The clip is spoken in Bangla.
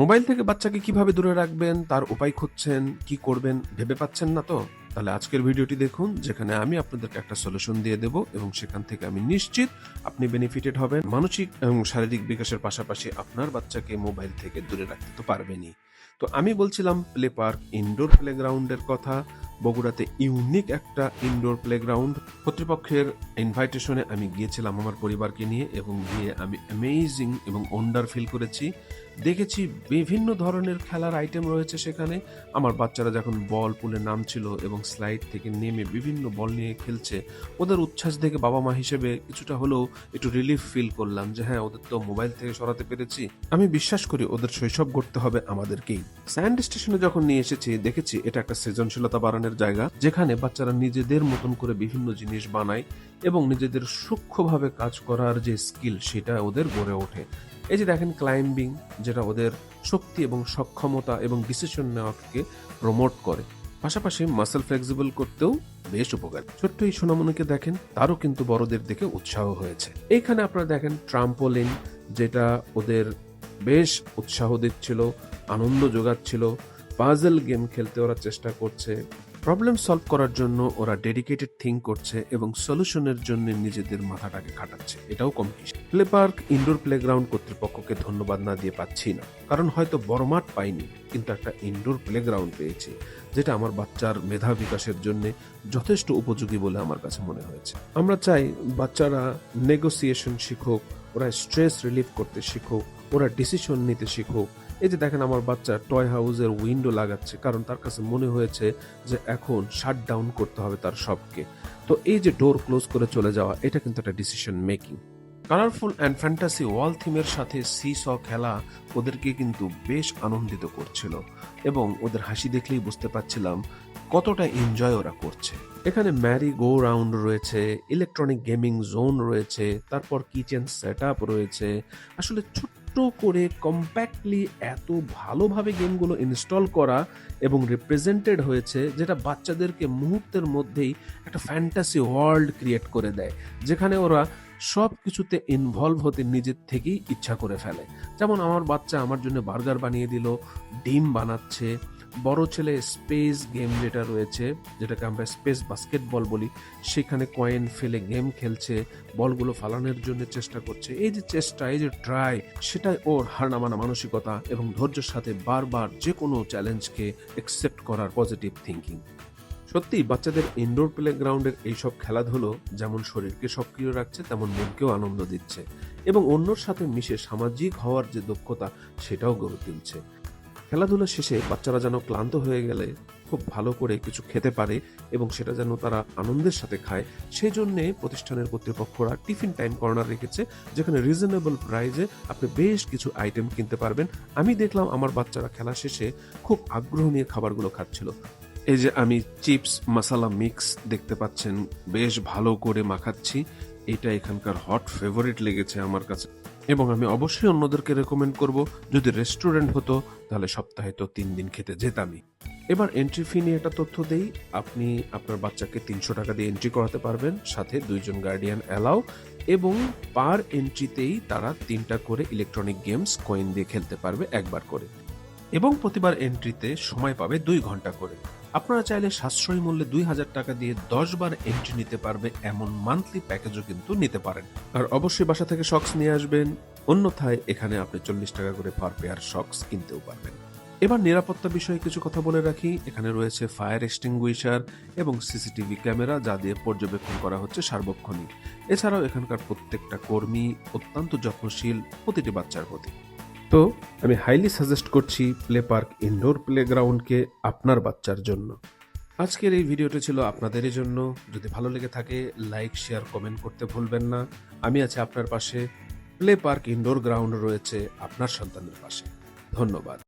মোবাইল থেকে বাচ্চাকে কীভাবে দূরে রাখবেন, তার উপায় খুঁজছেন, কি করবেন, ভেবে পাচ্ছেন না তো? তাহলে আজকের ভিডিওটি দেখুন, যেখানে আমি আপনাদেরকে একটা সলিউশন দিয়ে দেব এবং সেখান থেকে আমি নিশ্চিত আপনি বেনিফিটেড হবেন। মানসিক এবং শারীরিক বিকাশের পাশাপাশি আপনার বাচ্চাকে মোবাইল থেকে দূরে রাখতে তো পারবেনই। তো আমি বলছিলাম প্লে পার্ক ইনডোর প্লেগ্রাউন্ডের কথা। বগুড়াতে ইউনিক একটা ইনডোর প্লেগ্রাউন্ড কর্তৃপক্ষের ইনভাইটেশনে আমি গিয়েছিলাম আমার পরিবারকে নিয়ে এবং গিয়ে আমি অ্যামেজিং এবং ওন্ডার ফিল করেছি। দেখেছি বিভিন্ন ধরনের খেলার আইটেম রয়েছে সেখানে। আমার বাচ্চারা যখন বল পুলে নামছিল এবং স্লাইড থেকে নেমে বিভিন্ন বল নিয়ে খেলছে, ওদের উচ্ছ্বাস দেখে বাবা মা হিসেবে কিছুটা হলেও একটু রিলিফ ফিল করলাম যে হ্যাঁ ওদের তো মোবাইল থেকে সরাতে পেরেছি। আমি বিশ্বাস করি ওদের শৈশব গড়তে হবে আমাদেরকেই। স্যান্ড স্টেশনে যখন নিয়ে এসেছি, দেখেছি এটা একটা সৃজনশীলতা বাড়ানোর জায়গা, যেখানে বাচ্চারা নিজেদের মতন করে বিভিন্ন জিনিস বানায় এবং নিজেদের সূক্ষ্মভাবে কাজ করার যে স্কিল, সেটা ওদের গড়ে ওঠে। এই যে দেখেন ক্লাইম্বিং, যেটা ওদের শক্তি এবং সক্ষমতা এবং ডিসিশন নেওয়াকে প্রমোট করে। পাশাপাশি মাসেল ফ্লেক্সিবল করতেও বেশ উপকারী। ছোট্ট এই সোনামনিকে দেখেন, তারও কিন্তু বড়দের দিকে উৎসাহ হয়েছে। এইখানে আপনারা দেখেন ট্রাম্পোলিন যেটা ওদের বেশ উৎসাহ দিচ্ছিল, আনন্দ যোগাচ্ছিল পাজল গেম খেলতে ওরা চেষ্টা করছে। প্রবলেম সলভ করার জন্য ওরা ডেডিকেটেড থিঙ্ক করছে এবং সলিউশনের জন্য নিজেদের মাথাটাকে খাটাচ্ছে। এটাও কম প্লে পার্ক ইনডোর প্লেগ্রাউন্ড কর্তৃপক্ষকে ধন্যবাদ না দিয়ে পাচ্ছি না। কারণ হয়তো বড় মাঠ পাইনি, কিন্তু একটা ইনডোর প্লেগ্রাউন্ড পেয়েছি, যেটা আমার বাচ্চার মেধা বিকাশের জন্য যথেষ্ট উপযোগী বলে আমার কাছে মনে হয়েছে। আমরা চাই বাচ্চারা নেগোসিয়েশন শিখুক, ওরা স্ট্রেস রিলিফ করতে শিখুক, ওরা ডিসিশন নিতে শিখুক এই যে দেখেন আমার বাচ্চা টয় হাউসের উইন্ডো লাগাচ্ছে, কারণ তার কাছে মনে হয়েছে যে এখন শাট ডাউন করতে হবে তার সবকে। তো এই যে ডোর ক্লোজ করে চলে যাওয়া, এটা কিন্তু একটা decision making colourful and fantasy wall থিমের সাথে সি স খেলা ওদেরকে কিন্তু বেশ আনন্দিত করছিল এবং ওদের হাসি দেখলেই বুঝতে পারছিলাম কতটা এনজয় ওরা করছে। এখানে ম্যারি গো রাউন্ড রয়েছে ইলেকট্রনিক গেমিং জোন রয়েছে, তারপর কিচেন সেট রয়েছে। আসলে ছোট্ট করে কম্প্যাক্টলি এত ভালোভাবে গেমগুলো ইনস্টল করা এবং রিপ্রেজেন্টেড হয়েছে, যেটা বাচ্চাদেরকে মুহূর্তের মধ্যেই একটা ফ্যান্টাসি ওয়ার্ল্ড ক্রিয়েট করে দেয়, যেখানে ওরা সব কিছুতে ইনভলভ হতে নিজের থেকেই ইচ্ছা করে ফেলে। যেমন আমার বাচ্চা আমার জন্য বার্গার বানিয়ে দিল, ডিম বানাচ্ছে বড় ছেলে স্পেস গেম যেটা রয়েছে, যেটাকে আমরা স্পেস বাস্কেটবল বলি, সেখানে কয়েন ফেলে গেম খেলছে, বলগুলো ফালানোর জন্য চেষ্টা করছে। এই যে চেষ্টা, এই যে ট্রাই, সেটাই ওর হারনামানা মানসিকতা এবং ধৈর্যের সাথে বারবার যে কোনো চ্যালেঞ্জকে একসেপ্ট করার পজিটিভ থিঙ্কিং সত্যি বাচ্চাদের ইনডোর প্লেগ্রাউন্ডের এইসব খেলাধুলো যেমন শরীরকে সক্রিয় রাখছে, তেমন মনকেও আনন্দ দিচ্ছে এবং অন্যর সাথে মিশে সামাজিক হওয়ার যে দক্ষতা, সেটাও গড়ে তুলছে। খেলাধুলা শেষে বাচ্চারা যেন ক্লান্ত হয়ে গেলে খুব ভালো করে কিছু খেতে পারে এবং সেটা যেন তারা আনন্দের সাথে খায়, সেই জন্যে প্রতিষ্ঠানের কর্তৃপক্ষরা টিফিন টাইম কর্নার রেখেছে, যেখানে রিজনেবল প্রাইজে আপনি বেশ কিছু আইটেম কিনতে পারবেন। আমি দেখলাম আমার বাচ্চারা খেলা শেষে খুব আগ্রহ নিয়ে খাবারগুলো খাচ্ছিল। এই যে আমি চিপস মশালা মিক্স দেখতে পাচ্ছেন, বেশ ভালো করে মাখাচ্ছি। এটা এখানকার হট ফেভারিট লেগেছে আমার কাছে। এবং আমি অবশ্যই অন্যদেরকে রেকমেন্ড করব। যদি রেস্টুরেন্ট হতো, তাহলে সপ্তাহে তো তিন দিন খেতে যেতামই। এবার এন্ট্রি ফি নিয়ে একটা তথ্য দেই। আপনি আপনার বাচ্চাকে তিনশো টাকা দিয়ে এন্ট্রি করাতে পারবেন। সাথে দুইজন গার্ডিয়ান অ্যালাউ এবং পার এন্ট্রিতেই তারা তিনটা করে ইলেকট্রনিক গেমস কয়েন দিয়ে খেলতে পারবে একবার করে। এবং প্রতিবার এন্ট্রিতে সময় পাবে দুই ঘণ্টা করে। আপনারা চাইলে সাশ্রয়ী মূল্যে দুই হাজার টাকা দিয়ে দশ বার এন্ট্রি নিতে পারবে এমন মান্থলি প্যাকেজও কিন্তু নিতে পারেন। আর অবশ্যই বাসা থেকে শক্স নিয়ে আসবেন, অন্যথায় এখানে আপনি চল্লিশ টাকা করে পার পেয়ার শক্স কিনতেও পারবেন। এবার নিরাপত্তা বিষয়ে কিছু কথা বলে রাখি। এখানে রয়েছে ফায়ার এক্সটিংগুইশার এবং সিসিটিভি ক্যামেরা যা দিয়ে পর্যবেক্ষণ করা হচ্ছে সার্বক্ষণিক। এছাড়াও এখানকার প্রত্যেকটা কর্মী অত্যন্ত যত্নশীল প্রতিটি বাচ্চার প্রতি। তো আমি হাইলি সাজেস্ট করছি প্লে পার্ক ইনডোর প্লেগ্রাউন্ডকে আপনার বাচ্চার জন্য। আজকের এই ভিডিওটি ছিল আপনাদেরই জন্য। যদি ভালো লেগে থাকে লাইক শেয়ার কমেন্ট করতে ভুলবেন না। আমি আছি আপনার পাশে। প্লে পার্ক ইনডোর গ্রাউন্ড রয়েছে আপনার সন্তানের পাশে। ধন্যবাদ।